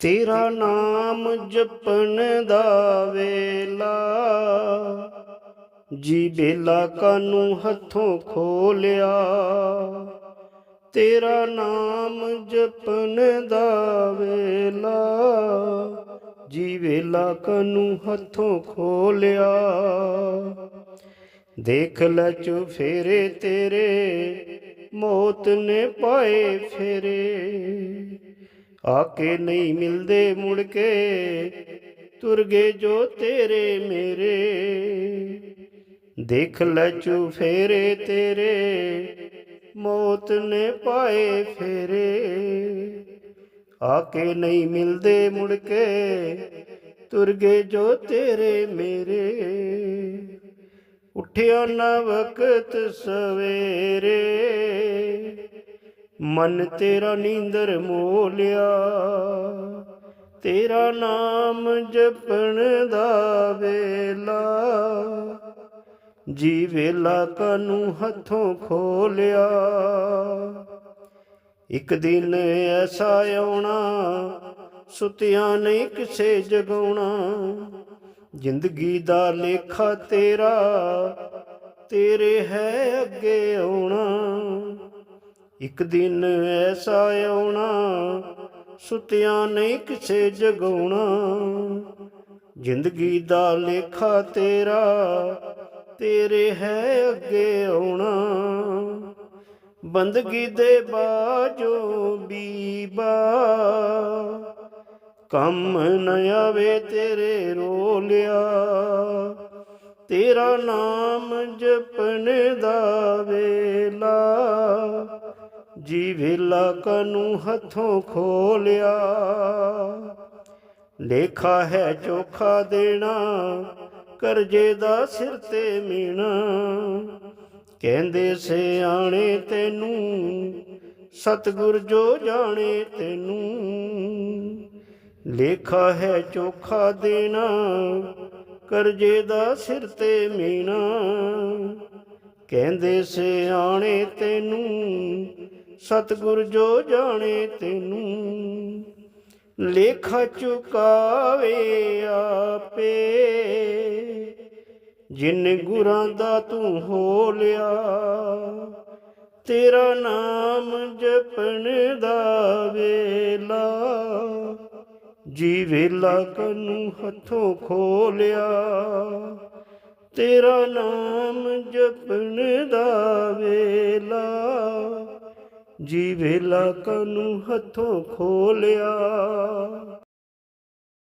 ਤੇਰਾ ਨਾਮ ਜਪਣ ਦਾ ਵੇਲਾ, ਜੀ ਬੇਲਾ ਕਾਨੂੰ ਹੱਥੋਂ ਖੋਲਿਆ। ਤੇਰਾ ਨਾਮ ਜਪਣ ਦਾ ਵੇਲਾ, ਜੀ ਵੇਲਾ ਕਾਨੂੰ ਹੱਥੋਂ ਖੋਲਿਆ। ਦੇਖ ਲੈ ਚੁ ਫੇਰੇ ਤੇਰੇ, ਮੌਤ ਨੇ ਪਾਏ ਫੇਰੇ। ਆਕੇ ਨਹੀਂ ਮਿਲਦੇ ਮੁੜ ਕੇ ਤੁਰ ਗਏ ਜੋ ਤੇਰੇ ਮੇਰੇ। ਦੇਖ ਲੈ ਚੂ ਫੇਰੇ ਤੇਰੇ, ਮੌਤ ਨੇ ਪਾਏ ਫੇਰੇ। ਆਕੇ ਨਹੀਂ ਮਿਲਦੇ ਮੁੜ ਕੇ ਤੁਰ ਗਏ ਜੋ ਤੇਰੇ ਮੇਰੇ। ਉਠਿਆ ਨਾ ਵਕਤ ਸਵੇਰੇ। ਮਨ ਤੇਰਾ ਨੀਂਦਰ ਮੋਲਿਆ, ਤੇਰਾ ਨਾਮ ਜਪਣ ਦਾ ਵੇਲਾ। ਜੀ ਵੇਲਾ ਕਨੂੰ ਹੱਥੋਂ ਖੋਲਿਆ, ਇੱਕ ਦਿਨ ਐਸਾ ਆਉਣਾ, ਸੁਤਿਆਂ ਨਹੀਂ ਕਿਸੇ ਜਗਾਉਣਾ। ਜ਼ਿੰਦਗੀ ਦਾ ਲੇਖਾ ਤੇਰਾ, ਤੇਰੇ ਹੈ ਅੱਗੇ ਆਉਣਾ। ਇੱਕ ਦਿਨ ਐਸਾ ਆਉਣਾ, ਸੁਤਿਆਂ ਨਹੀਂ ਕਿਸੇ ਜਗਾਉਣਾ। ਜ਼ਿੰਦਗੀ ਦਾ ਲੇਖਾ ਤੇਰਾ, ਤੇਰੇ ਹੈ ਅੱਗੇ ਆਉਣਾ। ਬੰਦਗੀ ਦੇ ਬਾਜੋ ਬੀਬਾ, ਕੰਮ ਨ ਆਵੇ ਤੇਰੇ ਰੋਲਿਆ। ਤੇਰਾ ਨਾਮ ਜਪਣ ਦਾ ਵੇਲਾ ਜੀ ਵੇਲਾ ਨੂੰ ਹੱਥੋਂ ਖੋਲਿਆ। ਲੇਖਾ ਹੈ ਚੋਖਾ ਦੇਣਾ, ਕਰਜੇ ਦਾ ਸਿਰ ਤੇ ਮੀਣਾ। ਕਹਿੰਦੇ ਸਿਆਣੇ ਤੈਨੂੰ, ਸਤਿਗੁਰ ਜੋ ਜਾਣੇ ਤੈਨੂੰ। ਲੇਖਾ ਹੈ ਚੋਖਾ ਦੇਣਾ, ਕਰਜੇ ਦਾ ਸਿਰ ਤੇ ਮੀਣਾ। ਕਹਿੰਦੇ ਸਿਆਣੇ ਤੈਨੂੰ ਸਤਿਗੁਰ ਜੋ ਜਾਣੇ ਤੈਨੂੰ, ਲੇਖਾ ਚੁਕਾਵੇ ਆਪੇ। ਜਿਨ ਗੁਰਾਂ ਦਾ ਤੂੰ ਹੋ ਲਿਆ ਤੇਰਾ ਨਾਮ ਜਪਣ ਦਾ ਵੇਲਾ। ਜੀ ਵੇਲਾ ਕਨੂੰ ਹੱਥੋਂ ਖੋਲਿਆ, ਤੇਰਾ ਨਾਮ ਜਪਣ ਦਾ ਵੇਲਾ। ਜੀ ਵੇਲਾ ਕਨੂੰ ਹੱਥੋਂ ਖੋਲਿਆ।